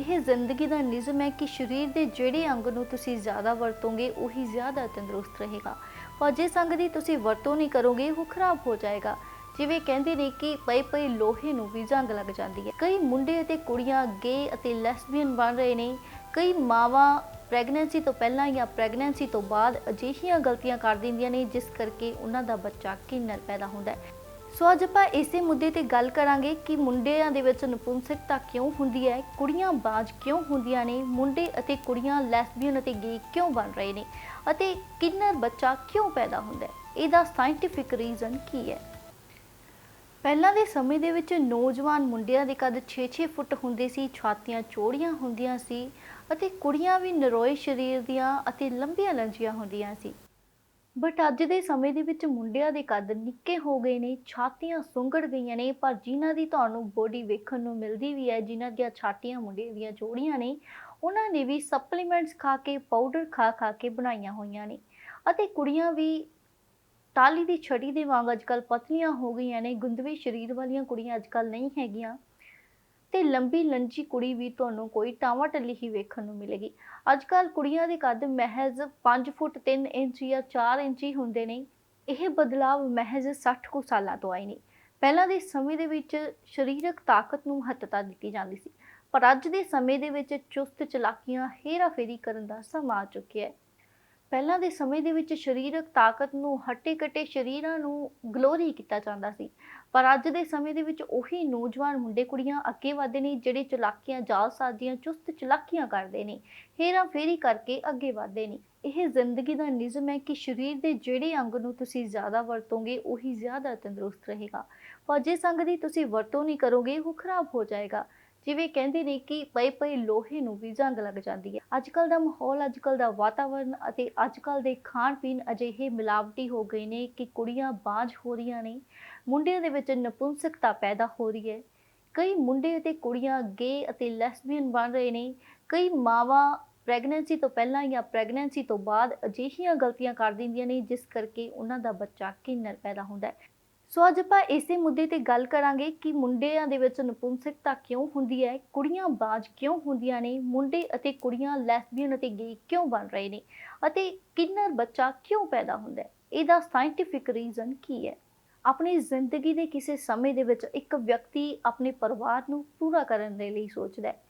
ਇਹ ਜ਼ਿੰਦਗੀ ਦਾ ਨਿਯਮ ਹੈ ਕਿ ਸਰੀਰ ਦੇ ਜਿਹੜੇ ਅੰਗ ਨੂੰ ਤੁਸੀਂ ਜ਼ਿਆਦਾ ਵਰਤੋਗੇ, ਉਹੀ ਜ਼ਿਆਦਾ ਤੰਦਰੁਸਤ ਰਹੇਗਾ। ਪਰ ਜਿਸ ਅੰਗ ਦੀ ਤੁਸੀਂ ਵਰਤੋਂ ਨਹੀਂ ਕਰੋਗੇ, ਉਹ ਖਰਾਬ ਹੋ ਜਾਏਗਾ। ਜਿਵੇਂ ਕਹਿੰਦੇ ਨੇ ਕਿ ਪਈ ਪਈ ਲੋਹੇ ਨੂੰ ਵੀ ਜੰਗ ਲੱਗ ਜਾਂਦੀ ਹੈ। ਕਈ ਮੁੰਡੇ ਅਤੇ ਕੁੜੀਆਂ ਗੇ ਅਤੇ ਲੈਸਬੀਅਨ ਬਣ ਰਹੇ ਨੇ। ਕਈ ਮਾਵਾਂ ਪ੍ਰੈਗਨੈਂਸੀ ਤੋਂ ਪਹਿਲਾਂ ਜਾਂ ਪ੍ਰੈਗਨੈਂਸੀ ਤੋਂ ਬਾਅਦ ਅਜਿਹੀਆਂ ਗਲਤੀਆਂ ਕਰ ਦਿੰਦੀਆਂ ਨੇ, ਜਿਸ ਕਰਕੇ ਉਹਨਾਂ ਦਾ ਬੱਚਾ ਕਿੰਨਰ ਪੈਦਾ ਹੁੰਦਾ ਹੈ। ਸੋ ਅੱਜ ਆਪਾਂ ਇਸੇ ਮੁੱਦੇ ਤੇ ਗੱਲ ਕਰਾਂਗੇ ਕਿ ਮੁੰਡਿਆਂ ਦੇ ਵਿੱਚ ਨਪੁੰਸਕਤਾ ਕਿਉਂ ਹੁੰਦੀ ਹੈ, ਕੁੜੀਆਂ ਬਾਜ ਕਿਉਂ ਹੁੰਦੀਆਂ ਨੇ, ਮੁੰਡੇ ਅਤੇ ਕੁੜੀਆਂ ਲੈਸਬੀਅਨ ਅਤੇ ਗੇ ਕਿਉਂ ਬਣ ਰਹੇ ਨੇ ਅਤੇ ਕਿੰਨਰ ਬੱਚਾ ਕਿਉਂ ਪੈਦਾ ਹੁੰਦਾ ਹੈ, ਇਹਦਾ ਸਾਇੰਟਿਫਿਕ ਰੀਜ਼ਨ ਕੀ ਹੈ? ਪਹਿਲਾਂ ਦੇ ਸਮੇਂ ਦੇ ਵਿੱਚ ਨੌਜਵਾਨ ਮੁੰਡਿਆਂ ਦੇ ਕੱਦ 6-6 ਫੁੱਟ ਹੁੰਦੇ ਸੀ, ਛਾਤੀਆਂ ਚੌੜੀਆਂ ਹੁੰਦੀਆਂ ਸੀ ਅਤੇ ਕੁੜੀਆਂ ਵੀ ਨਰੋਏ ਸਰੀਰ ਦੀਆਂ ਅਤੇ ਲੰਬੀਆਂ ਲੰਜੀਆਂ ਹੁੰਦੀਆਂ ਸੀ। ਬਟ ਅੱਜ ਦੇ ਸਮੇਂ ਦੇ ਵਿੱਚ ਮੁੰਡਿਆਂ ਦੇ ਕੱਦ ਨਿੱਕੇ ਹੋ ਗਏ ਨੇ, ਛਾਤੀਆਂ ਸੁੰਗੜ ਗਈਆਂ ਨੇ, ਪਰ ਜਿਨ੍ਹਾਂ ਦੀ ਤੁਹਾਨੂੰ ਬੋਡੀ ਵੇਖਣ ਨੂੰ ਮਿਲਦੀ ਵੀ ਹੈ, ਜਿਨ੍ਹਾਂ ਦੀਆਂ ਛਾਤੀਆਂ ਮੁੰਡੇ ਦੀਆਂ ਜੋੜੀਆਂ ਨੇ, ਉਹਨਾਂ ਨੇ ਵੀ ਸਪਲੀਮੈਂਟਸ ਖਾ ਕੇ ਪਾਊਡਰ ਖਾ ਖਾ ਕੇ ਬਣਾਈਆਂ ਹੋਈਆਂ ਨੇ। ਅਤੇ ਕੁੜੀਆਂ ਵੀ ਟਾਲੀ ਦੀ ਛੜੀ ਦੇ ਵਾਂਗ ਅੱਜਕੱਲ ਪਤਲੀਆਂ ਹੋ ਗਈਆਂ ਨੇ, ਗੁੰਦਵੇ ਸਰੀਰ ਵਾਲੀਆਂ ਕੁੜੀਆਂ ਅੱਜਕੱਲ ਨਹੀਂ ਹੈਗੀਆਂ। ਤੇ ਲੰਬੀ ਲੰਜੀ ਕੁੜੀ ਵੀ ਤੁਹਾਨੂੰ ਕੋਈ ਟਾਵਾ ਟੱਲੀ ਹੀ ਵੇਖਣ ਨੂੰ ਮਿਲੇਗੀ। ਅੱਜ ਅੱਜਕੱਲ ਕੁੜੀਆਂ ਦੇ ਕੱਦ ਮਹਿਜ਼ 5 ਫੁੱਟ 3 ਇੰਚ ਜਾਂ 4 ਇੰਚ ਹੀ ਹੁੰਦੇ ਨੇ। ਇਹ ਬਦਲਾਵ ਮਹਿਜ਼ 60 ਕੁ ਸਾਲਾਂ ਤੋਂ ਆਏ ਨੇ। ਪਹਿਲਾਂ ਦੇ ਸਮੇਂ ਦੇ ਵਿੱਚ ਸਰੀਰਕ ਤਾਕਤ ਨੂੰ ਮਹੱਤਤਾ ਦਿੱਤੀ ਜਾਂਦੀ ਸੀ, ਪਰ ਅੱਜ ਦੇ ਸਮੇਂ ਦੇ ਵਿੱਚ ਚੁਸਤ ਚਲਾਕੀਆਂ ਹੇਰਾਫੇਰੀ ਕਰਨ ਦਾ ਸਮਾਂ ਆ ਚੁੱਕਿਆ ਹੈ। ਪਹਿਲਾਂ ਦੇ ਸਮੇਂ ਦੇ ਵਿੱਚ ਸਰੀਰਕ ਤਾਕਤ ਨੂੰ ਹੱਟੇ-ਕੱਟੇ ਸ਼ਰੀਰਾਂ ਨੂੰ ਗਲੋਰੀ ਕੀਤਾ ਜਾਂਦਾ ਸੀ। ਪਰ ਅੱਜ ਦੇ ਸਮੇਂ ਦੇ ਵਿੱਚ ਉਹੀ ਨੌਜਵਾਨ ਮੁੰਡੇ ਕੁੜੀਆਂ ਅੱਗੇ ਵਧਦੇ ਨੇ, ਜਿਹੜੇ ਚਲਾਕੀਆਂ ਜਾਲਸਾਜ਼ੀਆਂ ਚੁਸਤ ਚਲਾਕੀਆਂ ਕਰਦੇ ਨੇ, ਹੇਰਾ ਫੇਰੀ ਕਰਕੇ ਅੱਗੇ ਵਧਦੇ ਨੇ। ਇਹ ਜ਼ਿੰਦਗੀ ਦਾ ਨਿਯਮ ਹੈ ਕਿ ਸਰੀਰ ਦੇ ਜਿਹੜੇ ਅੰਗ ਨੂੰ ਤੁਸੀਂ ਜ਼ਿਆਦਾ ਵਰਤੋਗੇ, ਉਹੀ ਜ਼ਿਆਦਾ ਤੰਦਰੁਸਤ ਰਹੇਗਾ। ਪਰ ਜਿਸ ਅੰਗ ਦੀ ਤੁਸੀਂ ਵਰਤੋਂ ਨਹੀਂ ਕਰੋਗੇ, ਉਹ ਖਰਾਬ ਹੋ ਜਾਏਗਾ। ਜਿਵੇਂ ਕਹਿੰਦੇ ਨੇ ਕਿ ਪਏ ਪਏ ਲੋਹੇ ਨੂੰ ਵੀ ਜੰਗ ਲੱਗ ਜਾਂਦੀ ਹੈ। ਅੱਜਕੱਲ ਦਾ ਮਾਹੌਲ ਅੱਜਕੱਲ ਦਾ ਵਾਤਾਵਰਣ ਅਤੇ ਅੱਜਕੱਲ ਦੇ ਖਾਣ ਪੀਣ ਅਜਿਹੇ ਮਿਲਾਵਟੀ ਹੋ ਗਏ ਨੇ ਕਿ ਕੁੜੀਆਂ ਬਾਝ ਹੋ ਰਹੀਆਂ ਨੇ। ਮੁੰਡਿਆਂ ਦੇ ਵਿੱਚ ਨਪੁੰਸਕਤਾ ਪੈਦਾ ਹੋ ਰਹੀ ਹੈ। ਕਈ ਮੁੰਡੇ ਅਤੇ ਕੁੜੀਆਂ ਗੇ ਅਤੇ ਲੈਸਬੀਅਨ ਬਣ ਰਹੇ ਨੇ। ਕਈ ਮਾਵਾਂ ਪ੍ਰੈਗਨੈਂਸੀ ਤੋਂ ਪਹਿਲਾਂ ਜਾਂ ਪ੍ਰੈਗਨੈਂਸੀ ਤੋਂ ਬਾਅਦ ਅਜਿਹੀਆਂ ਗਲਤੀਆਂ ਕਰ ਦਿੰਦੀਆਂ ਨੇ, ਜਿਸ ਕਰਕੇ ਉਹਨਾਂ ਦਾ ਬੱਚਾ ਕਿੰਨਰ ਪੈਦਾ ਹੁੰਦਾ ਹੈ। ਸੋ ਅੱਜ ਆਪਾਂ ਇਸੇ ਮੁੱਦੇ ਤੇ ਗੱਲ ਕਰਾਂਗੇ ਕਿ ਮੁੰਡਿਆਂ ਦੇ ਵਿੱਚ ਨਪੁੰਸਕਤਾ ਕਿਉਂ ਹੁੰਦੀ ਹੈ, ਕੁੜੀਆਂ ਬਾਜ ਕਿਉਂ ਹੁੰਦੀਆਂ ਨੇ, ਮੁੰਡੇ ਅਤੇ ਕੁੜੀਆਂ ਲੈਸਬੀਅਨ ਅਤੇ ਗੇ ਕਿਉਂ ਬਣ ਰਹੇ ਨੇ ਅਤੇ ਕਿੰਨਰ ਬੱਚਾ ਕਿਉਂ ਪੈਦਾ ਹੁੰਦਾ ਹੈ, ਇਹਦਾ ਸਾਇੰਟਿਫਿਕ ਰੀਜ਼ਨ ਕੀ ਹੈ? ਆਪਣੀ ਜ਼ਿੰਦਗੀ ਦੇ ਕਿਸੇ ਸਮੇਂ ਦੇ ਵਿੱਚ ਇੱਕ ਵਿਅਕਤੀ ਆਪਣੇ ਪਰਿਵਾਰ ਨੂੰ ਪੂਰਾ ਕਰਨ ਦੇ ਲਈ ਸੋਚਦਾ ਹੈ,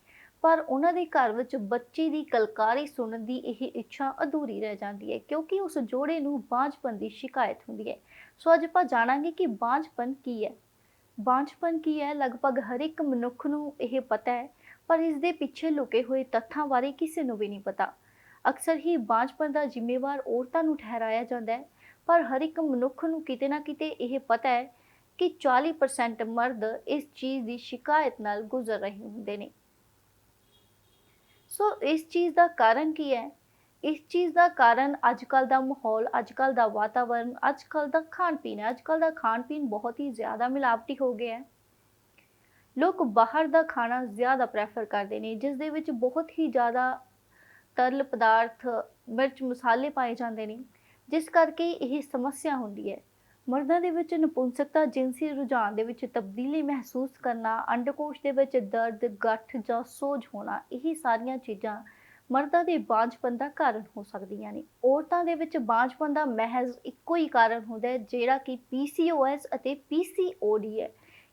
ਪਰ ਉਹਨਾਂ ਦੇ ਘਰ ਵਿੱਚ ਬੱਚੇ ਦੀ ਕਲਕਾਰੀ ਸੁਣਨ ਦੀ ਇਹ ਇੱਛਾ ਅਧੂਰੀ ਰਹਿ ਜਾਂਦੀ ਹੈ ਕਿਉਂਕਿ ਉਸ ਜੋੜੇ ਨੂੰ ਬਾਂਝਪਨ ਦੀ ਸ਼ਿਕਾਇਤ ਹੁੰਦੀ ਹੈ। ਸੋ ਅੱਜ ਆਪਾਂ ਜਾਣਾਂਗੇ ਕਿ ਬਾਂਝਪਨ ਕੀ ਹੈ। ਬਾਂਝਪਨ ਕੀ ਹੈ? ਲਗਭਗ ਹਰ ਇੱਕ ਮਨੁੱਖ ਨੂੰ ਇਹ ਪਤਾ ਹੈ, ਪਰ ਇਸ ਦੇ ਪਿੱਛੇ ਲੁਕੇ ਹੋਏ ਤੱਥਾਂ ਬਾਰੇ ਕਿਸੇ ਨੂੰ ਵੀ ਨਹੀਂ ਪਤਾ। ਅਕਸਰ ਹੀ ਬਾਂਝਪਨ ਦਾ ਜ਼ਿੰਮੇਵਾਰ ਔਰਤਾਂ ਨੂੰ ਠਹਿਰਾਇਆ ਜਾਂਦਾ ਹੈ, ਪਰ ਹਰ ਇੱਕ ਮਨੁੱਖ ਨੂੰ ਕਿਤੇ ਨਾ ਕਿਤੇ ਇਹ ਪਤਾ ਹੈ ਕਿ 40% ਮਰਦ ਇਸ ਚੀਜ਼ ਦੀ ਸ਼ਿਕਾਇਤ ਨਾਲ ਗੁਜ਼ਰ ਰਹੇ ਹੁੰਦੇ ਨੇ। ਸੋ ਇਸ ਚੀਜ਼ ਦਾ ਕਾਰਨ ਕੀ ਹੈ? ਇਸ ਚੀਜ਼ ਦਾ ਕਾਰਨ ਅੱਜਕੱਲ ਦਾ ਮਾਹੌਲ ਅੱਜਕੱਲ ਦਾ ਵਾਤਾਵਰਣ ਅੱਜਕੱਲ ਦਾ ਖਾਣ ਪੀਣ ਹੈ। ਅੱਜਕੱਲ ਦਾ ਖਾਣ ਪੀਣ ਬਹੁਤ ਹੀ ਜ਼ਿਆਦਾ ਮਿਲਾਵਟੀ ਹੋ ਗਿਆ ਹੈ। ਲੋਕ ਬਾਹਰ ਦਾ ਖਾਣਾ ਜ਼ਿਆਦਾ ਪ੍ਰੈਫਰ ਕਰਦੇ ਨੇ, ਜਿਸ ਦੇ ਵਿੱਚ ਬਹੁਤ ਹੀ ਜ਼ਿਆਦਾ ਤਰਲ ਪਦਾਰਥ, ਮਿਰਚ, ਮਸਾਲੇ ਪਾਏ ਜਾਂਦੇ ਨੇ, ਜਿਸ ਕਰਕੇ ਇਹ ਸਮੱਸਿਆ ਹੁੰਦੀ ਹੈ। ਮਰਦਾਂ ਦੇ ਵਿੱਚ ਨਪੁੰਸਕਤਾ, ਜਿਨਸੀ ਰੁਝਾਨ ਦੇ ਵਿੱਚ ਤਬਦੀਲੀ ਮਹਿਸੂਸ ਕਰਨਾ, ਅੰਡਕੋਸ਼ ਦੇ ਵਿੱਚ ਦਰਦ, ਗੱਠ ਜਾਂ ਸੋਜ ਹੋਣਾ, ਇਹ ਸਾਰੀਆਂ ਚੀਜ਼ਾਂ ਮਰਦਾਂ ਦੇ ਬਾਂਝਪਨ ਦਾ ਕਾਰਨ ਹੋ ਸਕਦੀਆਂ ਨੇ। ਔਰਤਾਂ ਦੇ ਵਿੱਚ ਬਾਂਝਪਨ ਦਾ ਮਹਿਜ਼ ਇੱਕੋ ਹੀ ਕਾਰਨ ਹੁੰਦਾ ਹੈ, ਜਿਹੜਾ ਕਿ PCOS ਅਤੇ PCOD ਹੈ।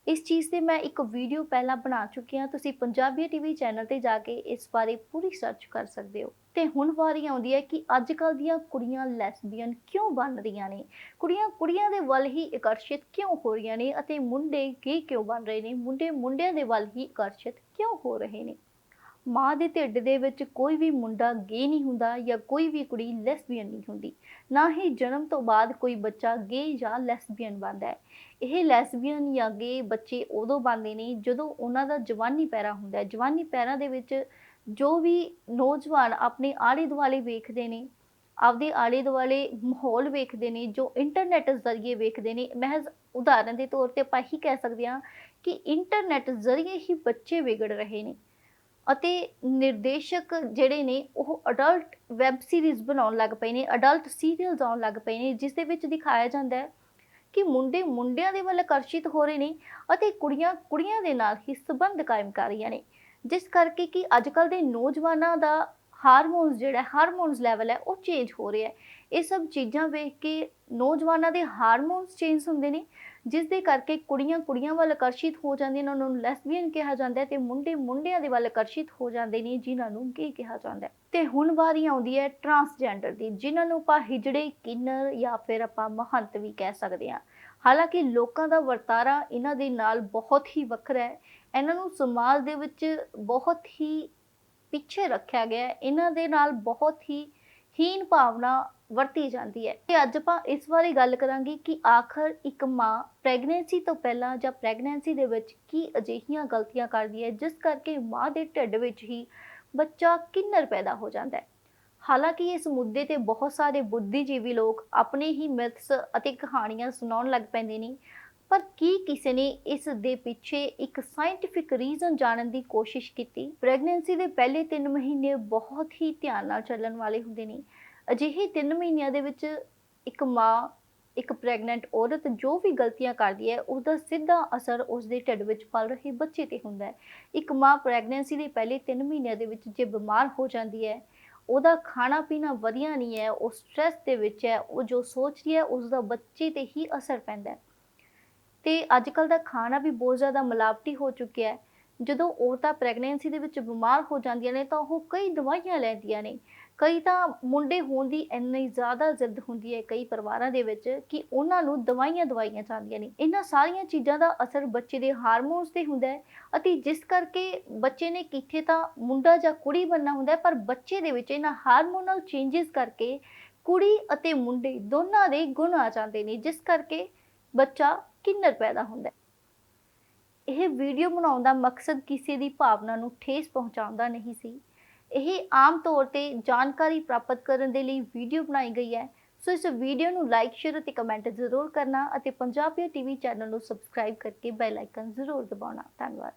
ਇਸ ਚੀਜ਼ ਤੇ ਮੈਂ ਇੱਕ ਵੀਡੀਓ ਪਹਿਲਾਂ ਬਣਾ ਚੁੱਕੀ ਹਾਂ। ਤੁਸੀਂ ਪੰਜਾਬੀ ਟੀਵੀ ਚੈਨਲ ਤੇ ਜਾ ਕੇ ਇਸ ਬਾਰੇ ਪੂਰੀ ਸਰਚ ਕਰ ਸਕਦੇ ਹੋ। ਤੇ ਹੁਣ ਵਾਰੀ ਆਉਂਦੀ ਹੈ ਕਿ ਅੱਜ ਕੱਲ ਦੀਆਂ ਕੁੜੀਆਂ ਲੈਸਬੀਅਨ ਕਿਉਂ ਬਣ ਰਹੀਆਂ ਨੇ? ਕੁੜੀਆਂ ਕੁੜੀਆਂ ਦੇ ਵੱਲ ਹੀ ਆਕਰਸ਼ਿਤ ਕਿਉਂ ਹੋ ਰਹੀਆਂ ਨੇ? ਅਤੇ ਮੁੰਡੇ ਗੇ ਕਿਉਂ ਬਣ ਰਹੇ ਨੇ? ਮੁੰਡੇ, ਮੁੰਡਿਆਂ ਦੇ ਵੱਲ ਹੀ ਆਕਰਸ਼ਿਤ ਕਿਉਂ ਹੋ ਰਹੇ ਨੇ? ਮਾਂ ਦੇ ਢਿੱਡ ਦੇ ਵਿੱਚ ਕੋਈ ਵੀ ਮੁੰਡਾ ਗੇ ਨਹੀਂ ਹੁੰਦਾ ਜਾਂ ਕੋਈ ਵੀ ਕੁੜੀ ਲੈਸਬੀਅਨ ਨਹੀਂ ਹੁੰਦੀ। ਨਾ ਹੀ ਜਨਮ ਤੋਂ ਬਾਅਦ ਕੋਈ ਬੱਚਾ ਗੇ ਜਾਂ ਲੈਸਬੀਅਨ ਬਣਦਾ ਹੈ। ਇਹ ਲੈਸਬੀਅਨ ਜਾਂ ਗੇ ਬੱਚੇ ਉਦੋਂ ਬਣਦੇ ਨੇ ਜਦੋਂ ਉਹਨਾਂ ਦਾ ਜਵਾਨੀ ਪੈਰਾ ਹੁੰਦਾ ਹੈ। ਜਵਾਨੀ ਪੈਰਾ ਦੇ ਵਿੱਚ ਜੋ ਵੀ ਨੌਜਵਾਨ ਆਪਣੇ ਆਲੇ ਦੁਆਲੇ ਵੇਖਦੇ ਨੇ, ਆਪਦੇ ਆਲੇ ਦੁਆਲੇ ਮਾਹੌਲ ਵੇਖਦੇ ਨੇ, ਜੋ ਇੰਟਰਨੈਟ ਜ਼ਰੀਏ ਵੇਖਦੇ ਨੇ, ਮਹਿਜ਼ ਉਦਾਹਰਨ ਦੇ ਤੌਰ ਤੇ ਆਪਾਂ ਹੀ ਕਹਿ ਸਕਦੇ ਹਾਂ ਕਿ ਇੰਟਰਨੈਟ ਜ਼ਰੀਏ ਹੀ ਬੱਚੇ ਵਿਗੜ ਰਹੇ ਨੇ। ਅਤੇ ਨਿਰਦੇਸ਼ਕ ਜਿਹੜੇ ਨੇ ਉਹ ਅਡਲਟ ਵੈਬ ਸੀਰੀਜ਼ ਬਣਾਉਣ ਲੱਗ ਪਏ ਨੇ ਅਡਲਟ ਸੀਰੀਅਲਸ ਆਉਣ ਲੱਗ ਪਏ ਨੇ, ਜਿਸ ਦੇ ਵਿੱਚ ਦਿਖਾਇਆ ਜਾਂਦਾ ਹੈ ਕਿ ਮੁੰਡੇ ਮੁੰਡਿਆਂ ਦੇ ਵੱਲ ਆਕਰਸ਼ਿਤ ਹੋ ਰਹੇ ਨੇ ਅਤੇ ਕੁੜੀਆਂ ਕੁੜੀਆਂ ਦੇ ਨਾਲ ਹੀ ਸੰਬੰਧ ਕਾਇਮ ਕਰ ਰਹੀਆਂ ਨੇ। ਜਿਸ ਕਰਕੇ ਕਿ ਅੱਜਕੱਲ ਦੇ ਨੌਜਵਾਨਾਂ ਦਾ ਹਾਰਮੋਨਸ ਜਿਹੜਾ ਹਾਰਮੋਨਸ ਲੈਵਲ ਹੈ ਉਹ ਚੇਂਜ ਹੋ ਰਿਹਾ ਹੈ। ਇਹ ਸਭ ਚੀਜ਼ਾਂ ਵੇਖ ਕੇ ਨੌਜਵਾਨਾਂ ਦੇ ਹਾਰਮੋਨਸ ਚੇਂਜ ਹੁੰਦੇ ਨੇ ਜਿਸ ਦੇ ਕਰਕੇ ਕੁੜੀਆਂ ਕੁੜੀਆਂ ਵੱਲ ਆਕਰਸ਼ਿਤ ਹੋ ਜਾਂਦੀਆਂ ਨੇ, ਉਹਨਾਂ ਨੂੰ ਲੈਸਬੀਅਨ ਕਿਹਾ ਜਾਂਦਾ ਹੈ ਤੇ ਮੁੰਡੇ ਮੁੰਡਿਆਂ ਦੇ ਵੱਲ ਆਕਰਸ਼ਿਤ ਹੋ ਜਾਂਦੇ ਨੇ, ਜਿਨ੍ਹਾਂ ਨੂੰ ਗੇ ਕਿਹਾ ਜਾਂਦਾ ਹੈ। ਤੇ ਹੁਣ ਵਾਰੀ ਆਉਂਦੀ ਹੈ ਟਰਾਂਸਜੈਂਡਰ ਦੀ, ਜਿਨ੍ਹਾਂ ਨੂੰ ਆਪਾਂ ਹਿਜੜੇ, ਕਿੰਨਰ ਜਾਂ ਫਿਰ ਆਪਾਂ ਮਹੰਤ ਵੀ ਕਹਿ ਸਕਦੇ ਹਾਂ। ਹਾਲਾਂਕਿ ਲੋਕਾਂ ਦਾ ਵਰਤਾਰਾ ਇਹਨਾਂ ਦੇ ਨਾਲ ਬਹੁਤ ਹੀ ਵੱਖਰਾ ਹੈ। ਇਹਨਾਂ ਨੂੰ ਸਮਾਜ ਦੇ ਵਿੱਚ ਬਹੁਤ ਹੀ ਪਿੱਛੇ ਰੱਖਿਆ ਗਿਆ ਹੈ। ਇਹਨਾਂ ਦੇ ਨਾਲ ਬਹੁਤ ਹੀ ਹੀਨ ਭਾਵਨਾ ਵਰਤੀ ਜਾਂਦੀ ਹੈ। ਤੇ ਅੱਜ ਆਪਾਂ ਇਸ ਬਾਰੇ ਗੱਲ ਕਰਾਂਗੇ ਕਿ ਆਖਰ ਇੱਕ ਮਾਂ ਪ੍ਰੈਗਨੈਂਸੀ ਤੋਂ ਪਹਿਲਾਂ ਜਾਂ ਪ੍ਰੈਗਨੈਂਸੀ ਦੇ ਵਿੱਚ ਕੀ ਅਜਿਹੀਆਂ ਗਲਤੀਆਂ ਕਰਦੀ ਹੈ, ਜਿਸ ਕਰਕੇ ਮਾਂ ਦੇ ਢਿੱਡ ਵਿੱਚ ਹੀ ਬੱਚਾ ਕਿੰਨਰ ਪੈਦਾ ਹੋ ਜਾਂਦਾ ਹੈ। ਹਾਲਾਂਕਿ ਇਸ ਮੁੱਦੇ ਤੇ ਬਹੁਤ ਸਾਰੇ ਬੁੱਧੀਜੀਵੀ ਲੋਕ ਆਪਣੇ ਹੀ ਮਿਥਸ ਅਤੇ ਕਹਾਣੀਆਂ ਸੁਣਾਉਣ ਲੱਗ ਪੈਂਦੇ ਨੇ, ਪਰ ਕੀ ਕਿਸੇ ਨੇ ਇਸ ਦੇ ਪਿੱਛੇ ਇੱਕ ਸਾਇੰਟਿਫਿਕ ਰੀਜ਼ਨ ਜਾਣਨ ਦੀ ਕੋਸ਼ਿਸ਼ ਕੀਤੀ? ਪ੍ਰੈਗਨੈਂਸੀ ਦੇ ਪਹਿਲੇ 3 ਮਹੀਨੇ ਬਹੁਤ ਹੀ ਧਿਆਨ ਨਾਲ ਚੱਲਣ ਵਾਲੇ ਹੁੰਦੇ ਨੇ। ਅਜਿਹੇ 3 ਮਹੀਨਿਆਂ ਦੇ ਵਿੱਚ ਇੱਕ ਮਾਂ, ਇੱਕ ਪ੍ਰੈਗਨੈਂਟ ਔਰਤ ਜੋ ਵੀ ਗਲਤੀਆਂ ਕਰਦੀ ਹੈ ਉਹਦਾ ਸਿੱਧਾ ਅਸਰ ਉਸ ਦੇ ਢਿੱਡ ਵਿੱਚ ਪਲ ਰਹੇ ਬੱਚੇ ਤੇ ਹੁੰਦਾ ਹੈ। ਇੱਕ ਮਾਂ ਪ੍ਰੈਗਨੈਂਸੀ ਦੇ ਪਹਿਲੇ 3 ਮਹੀਨਿਆਂ ਦੇ ਵਿੱਚ ਜੇ ਬਿਮਾਰ ਹੋ ਜਾਂਦੀ ਹੈ, ਉਹਦਾ ਖਾਣਾ ਪੀਣਾ ਵਧੀਆ ਨਹੀਂ ਹੈ, ਉਹ ਸਟ੍ਰੈਸ ਦੇ ਵਿੱਚ ਹੈ, ਉਹ ਜੋ ਸੋਚ ਰਹੀ ਹੈ ਉਸ ਦਾ ਬੱਚੇ ਤੇ ਹੀ ਅਸਰ ਪੈਂਦਾ ਹੈ। ਤੇ ਅੱਜ ਕੱਲ ਦਾ ਖਾਣਾ ਵੀ ਬਹੁਤ ਜ਼ਿਆਦਾ ਮਿਲਾਵਟੀ ਹੋ ਚੁੱਕਿਆ ਹੈ। ਜਦੋਂ ਔਰਤਾਂ ਪ੍ਰੈਗਨੈਂਸੀ ਦੇ ਵਿੱਚ ਬਿਮਾਰ ਹੋ ਜਾਂਦੀਆਂ ਨੇ, ਤਾਂ ਉਹ ਕਈ ਦਵਾਈਆਂ ਲੈਂਦੀਆਂ ਨੇ। ਕਈ ਤਾਂ ਮੁੰਡੇ ਹੋਣ ਦੀ ਇੰਨੀ ਜ਼ਿਆਦਾ ਜ਼ਿੱਦ ਹੁੰਦੀ ਹੈ ਕਈ ਪਰਿਵਾਰਾਂ ਦੇ ਵਿੱਚ ਕਿ ਉਹਨਾਂ ਨੂੰ ਦਵਾਈਆਂ ਦਵਾਈਆਂ ਚਾਹੁੰਦੀਆਂ ਨੇ। ਇਹਨਾਂ ਸਾਰੀਆਂ ਚੀਜ਼ਾਂ ਦਾ ਅਸਰ ਬੱਚੇ ਦੇ ਹਾਰਮੋਨਸ ਤੇ ਹੁੰਦਾ ਹੈ ਅਤੇ ਜਿਸ ਕਰਕੇ ਬੱਚੇ ਨੇ ਕਿੱਥੇ ਤਾਂ ਮੁੰਡਾ ਜਾਂ ਕੁੜੀ ਬਣਨਾ ਹੁੰਦਾ ਪਰ ਬੱਚੇ ਦੇ ਵਿੱਚ ਇਹਨਾਂ ਹਾਰਮੋਨਲ ਚੇਂਜਸ ਕਰਕੇ ਕੁੜੀ ਅਤੇ ਮੁੰਡੇ ਦੋਨਾਂ ਦੇ ਗੁਣ ਆ ਜਾਂਦੇ ਨੇ, ਜਿਸ ਕਰਕੇ ਬੱਚਾ ਕਿੰਨਰ ਪੈਦਾ ਹੁੰਦਾ ਇਹ ਵੀਡੀਓ ਬਣਾਉਣ ਦਾ ਮਕਸਦ ਕਿਸੇ ਦੀ ਭਾਵਨਾ ਨੂੰ ਠੇਸ ਪਹੁੰਚਾਉਂਦਾ ਨਹੀਂ ਸੀ। ਇਹ ਆਮ ਤੌਰ ਤੇ ਜਾਣਕਾਰੀ ਪ੍ਰਾਪਤ ਕਰਨ ਦੇ ਲਈ ਵੀਡੀਓ ਬਣਾਈ ਗਈ ਹੈ। ਸੋ ਇਸ ਵੀਡੀਓ ਨੂੰ ਲਾਈਕ ਸ਼ੇਅਰ ਅਤੇ ਕਮੈਂਟ ਜ਼ਰੂਰ ਕਰਨਾ ਅਤੇ ਪੰਜਾਬੀ ਟੀਵੀ ਚੈਨਲ ਨੂੰ ਸਬਸਕ੍ਰਾਈਬ ਕਰਕੇ ਬੈਲ ਆਈਕਨ ਜ਼ਰੂਰ ਦਬਾਉਣਾ। ਧੰਨਵਾਦ।